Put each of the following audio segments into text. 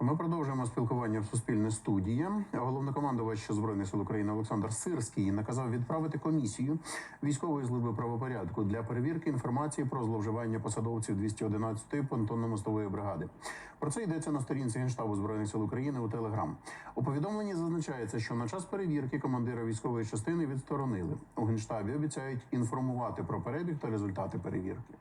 Ми продовжуємо спілкування в Суспільне студія. Головнокомандувач збройних сил України Олександр Сирський наказав відправити комісію військової служби правопорядку для перевірки інформації про зловживання посадовців 211-ї понтонно-мостової бригади. Про це йдеться на сторінці генштабу збройних сил України у Телеграм. У повідомленні зазначається, що на час перевірки командира військової частини відсторонили. У генштабі обіцяють інформувати про перебіг та результати перевірки.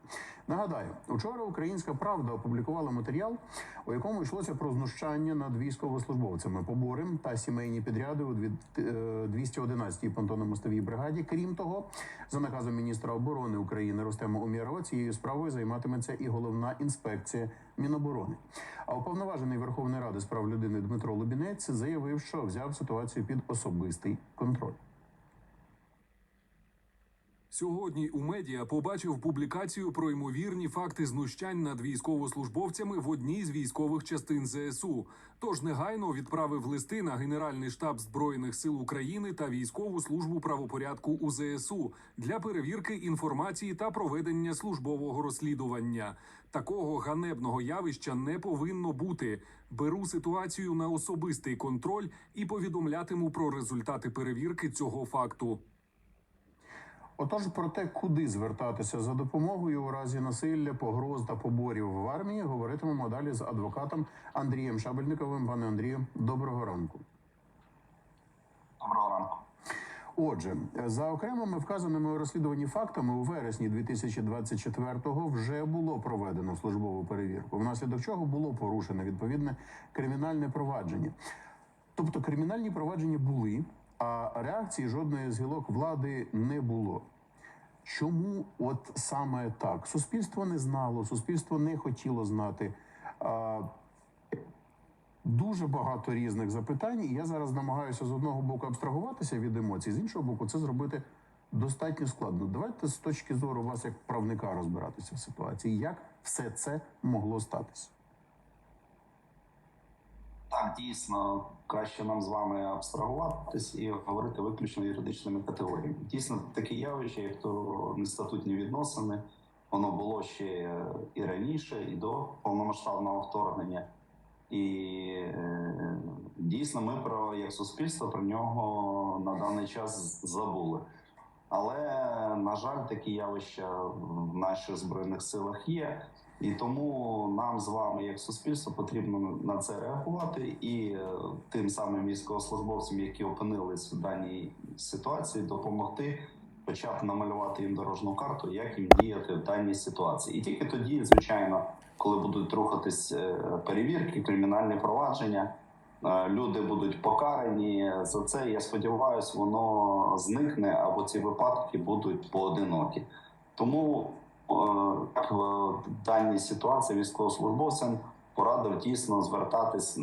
Нагадаю, учора Українська Правда опублікувала матеріал, у якому йшлося про знущання над військовослужбовцями, побори та сімейні підряди у дві- е, 211-й понтонно-мостовій бригаді. Крім того, за наказом міністра оборони України Рустема Умєрова цією справою займатиметься і головна інспекція Міноборони. А уповноважений Верховної Ради з прав людини Дмитро Лубінець заявив, що взяв ситуацію під особистий контроль. Сьогодні у медіа побачив публікацію про ймовірні факти знущань над військовослужбовцями в одній з військових частин ЗСУ. Тож негайно відправив листи на Генеральний штаб збройних сил України та військову службу правопорядку у ЗСУ для перевірки інформації та проведення службового розслідування. Такого ганебного явища не повинно бути. Беру ситуацію на особистий контроль і повідомлятиму про результати перевірки цього факту. Отож, про те, куди звертатися за допомогою у разі насилля, погроз та поборів в армії, говоритимемо далі з адвокатом Андрієм Шабельниковим. Пане Андрію, доброго ранку. Доброго ранку. Отже, за окремими вказаними у розслідуванні фактами, у вересні 2024-го вже було проведено службову перевірку, внаслідок чого було порушено відповідне кримінальне провадження. Тобто кримінальні провадження були, а реакції жодної з гілок влади не було. Чому от саме так? Суспільство не знало, суспільство не хотіло знати. А, дуже багато різних запитань, і я зараз намагаюся з одного боку абстрагуватися від емоцій, з іншого боку, це зробити достатньо складно. Давайте з точки зору вас, як правника, розбиратися в ситуації, як все це могло статися. Так, дійсно, краще нам з вами абстрагуватись і говорити виключно юридичними категоріями. Дійсно, таке явище, як то нестатутні відносини, воно було ще і раніше, і до повномасштабного вторгнення. І е, дійсно, ми про як суспільство про нього на даний час забули. Але на жаль, такі явища в наших збройних силах є. І тому нам з вами, як суспільство, потрібно на це реагувати і е, тим самим військовослужбовцям, які опинились в даній ситуації, допомогти, хоча б намалювати їм дорожну карту, як їм діяти в даній ситуації. І тільки тоді, звичайно, коли будуть рухатись е, перевірки, кримінальні провадження, е, люди будуть покарані за це. Я сподіваюся, воно зникне або ці випадки будуть поодинокі. Тому даній ситуації військовослужбовцям порадив дійсно звертатись,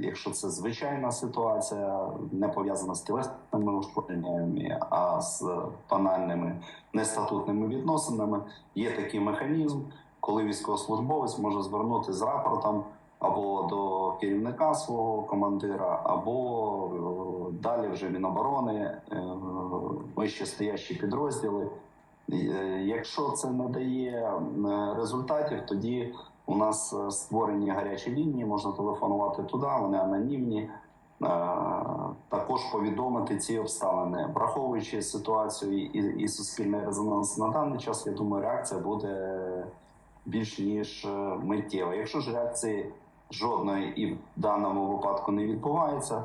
якщо це звичайна ситуація, не пов'язана з тілесними ушкодженнями, а з банальними нестатутними відносинами. Є такий механізм, коли військовослужбовець може звернутися з рапортом або до керівника свого командира, або е, далі вже Міноборони, е, вище стоящі підрозділи. Е, Якщо це не дає е, результатів, тоді у нас е, створені гарячі лінії, можна телефонувати туди, вони анонімні. Також повідомити ці обставини, враховуючи ситуацію і, і суспільний резонанс на даний час, я думаю, реакція буде більш ніж миттєва. Якщо ж реакції жодної і в даному випадку не відбувається,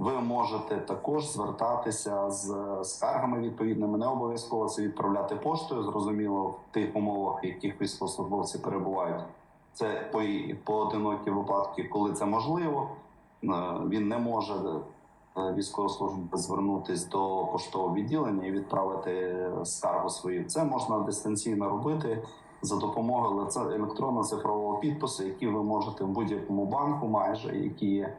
ви можете також звертатися з скаргами відповідними. Не обов'язково це відправляти поштою. Зрозуміло, в тих умовах, в яких військовослужбовці перебувають. Це по поодинокі випадки, коли це можливо. Е, Він не може е, військовослужбовець звернутися до поштового відділення і відправити скаргу свою. Це можна дистанційно робити за допомогою лице- електронно-цифрового підпису, який ви можете в будь-якому банку, майже які е, т-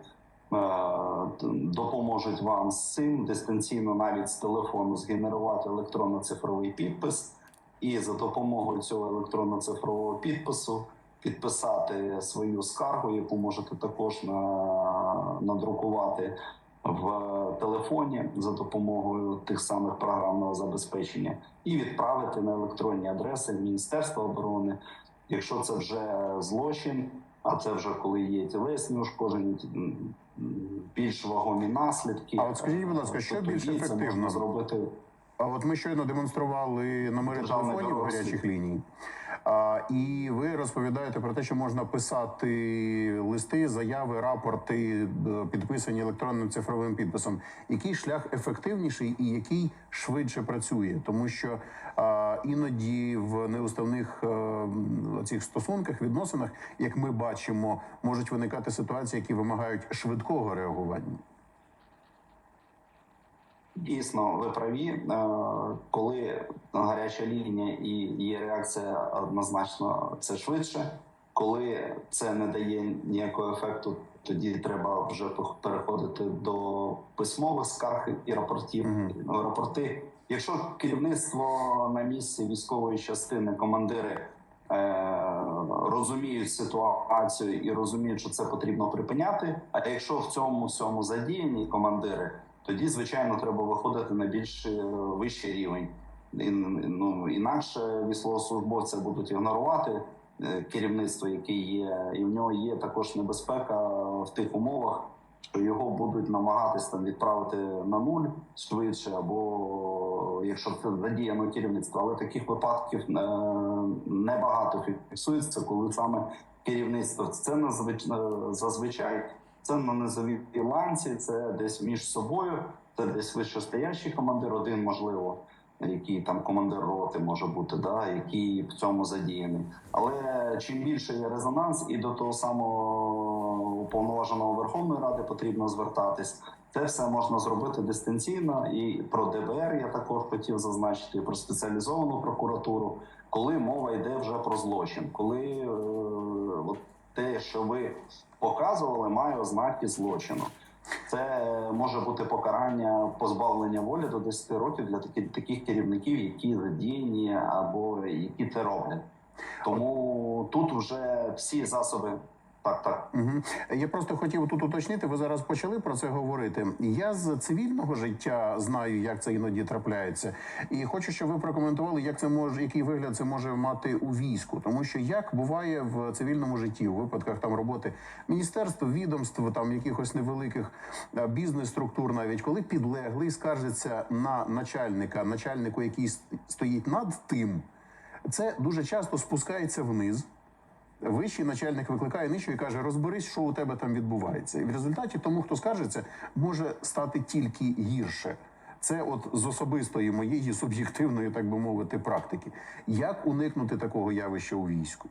допоможуть вам з цим. Дистанційно, навіть з телефону, згенерувати електронно-цифровий підпис, і за допомогою цього електронно-цифрового підпису підписати свою скаргу, яку можете також на, надрукувати в телефоні за допомогою тих самих програмного забезпечення. І відправити на електронні адреси Міністерства оборони. Якщо це вже злочин, А це вже коли є тілесні ушкодження, більш вагомі наслідки. А от скажіть, будь ласка, що Тобто більш ефективно? зробити А от ми щойно демонстрували номери телефонів гарячих ліній. І ви розповідаєте про те, що можна писати листи, заяви, рапорти, е, підписані електронним цифровим підписом. Який шлях ефективніший і який швидше працює? Тому що іноді в неуставних е, цих стосунках, відносинах, як ми бачимо, можуть виникати ситуації, які вимагають швидкого реагування. Дійсно, ви праві. Е, Коли гаряча лінія і є реакція однозначно, це швидше. Коли це не дає ніякого ефекту, тоді треба вже переходити до письмових скарг і рапортів. Ну, Рапорти. Якщо керівництво на місці військової частини, командири е, розуміють ситуацію і розуміють, що це потрібно припиняти. А якщо в цьому всьому задіяні командири, тоді звичайно треба виходити на більш е, вищий рівень. Ну інакше військовослужбовця будуть ігнорувати е, керівництво, яке є, і в нього є також небезпека в тих умовах, що його будуть намагатись там відправити на нуль швидше, або якщо це задіяно керівництво. Але таких випадків е, небагато фіксується, коли саме керівництво це зазвичай це на низовій ланці, це десь між собою, це десь вищестоящий командир, один можливо, який там командир роти може бути, да, який в цьому задіяний. Але чим більше є резонанс, і до того самого уповноваженого Верховної Ради потрібно звертатись. Це все можна зробити дистанційно. І про ДБР я також хотів зазначити, про спеціалізовану прокуратуру, коли мова йде вже про злочин, коли е, те, що ви показували, має ознаки злочину. Це може бути покарання позбавлення волі до 10 років для таких, таких керівників, які задіяні або які це роблять. Тому тут вже всі засоби. Так, так. Угу. Я просто хотів тут уточнити. Ви зараз почали про це говорити. Я з цивільного життя знаю, як це іноді трапляється, і хочу, щоб ви прокоментували, як це може, який вигляд це може мати у війську, тому що як буває в цивільному житті, у випадках там роботи міністерств, відомств, там якихось невеликих е, бізнес-структур, навіть коли підлеглий скаржиться на начальника, начальнику, який стоїть над тим, це дуже часто спускається вниз. Вищий начальник викликає нижчого і каже: розберись, що у тебе там відбувається. І в результаті тому, хто скаржиться, може стати тільки гірше. Це от з особистої моєї суб'єктивної, так би мовити, практики. Як уникнути такого явища у війську?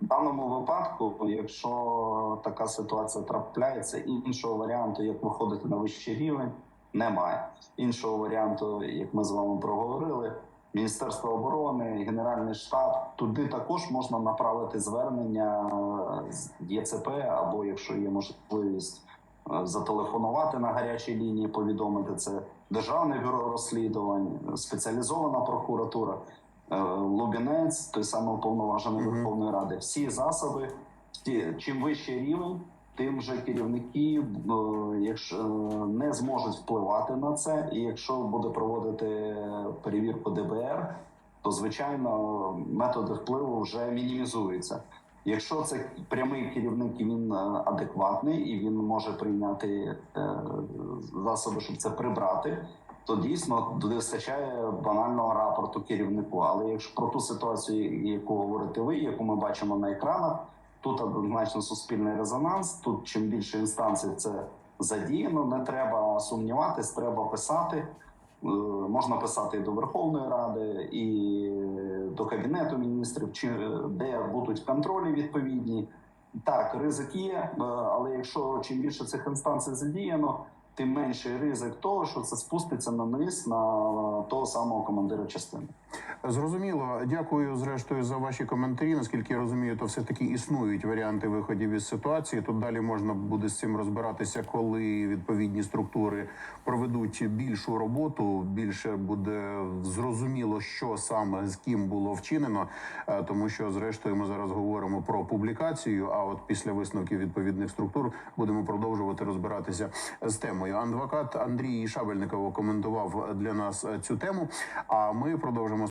В даному випадку, якщо така ситуація трапляється, іншого варіанту, як виходити на вищий рівень, немає. Іншого варіанту, як ми з вами проговорили, Міністерство оборони, Генеральний штаб, туди також можна направити звернення з ЄЦП, або якщо є можливість е, зателефонувати на гарячій лінії, повідомити це Державне бюро розслідувань, спеціалізована прокуратура. Е, Лубінець, той самий уповноважений. Верховної Ради. Всі засоби, всі, чим вищий рівень, тим вже керівники, е, якщо е, не зможуть впливати на це, і якщо буде проводити перевірку ДБР, то звичайно методи впливу вже мінімізуються. Якщо це прямий керівник він е, адекватний і він може прийняти засоби, щоб це прибрати, то дійсно вистачає банального рапорту керівнику. Але якщо про ту ситуацію, яку говорите ви, яку ми бачимо на екранах, тут однозначно суспільний резонанс. Тут чим більше інстанцій це задіяно, не треба сумніватись, треба писати. Е, Можна писати і до Верховної Ради, і до Кабінету міністрів, чи де будуть контролі відповідні. Так, ризик є, е, але якщо чим більше цих інстанцій задіяно, тим менший ризик того, що це спуститься на низ на того самого командира частини. Зрозуміло, дякую зрештою за ваші коментарі. Наскільки я розумію, то все таки існують варіанти виходів із ситуації. Тут далі можна буде з цим розбиратися, коли відповідні структури проведуть більшу роботу. Більше буде зрозуміло, що саме з ким було вчинено, Е, тому що зрештою ми зараз говоримо про публікацію. А от після висновків відповідних структур будемо продовжувати розбиратися з темою. Адвокат Андрій Шабельников коментував для нас е, цю тему. А ми продовжимо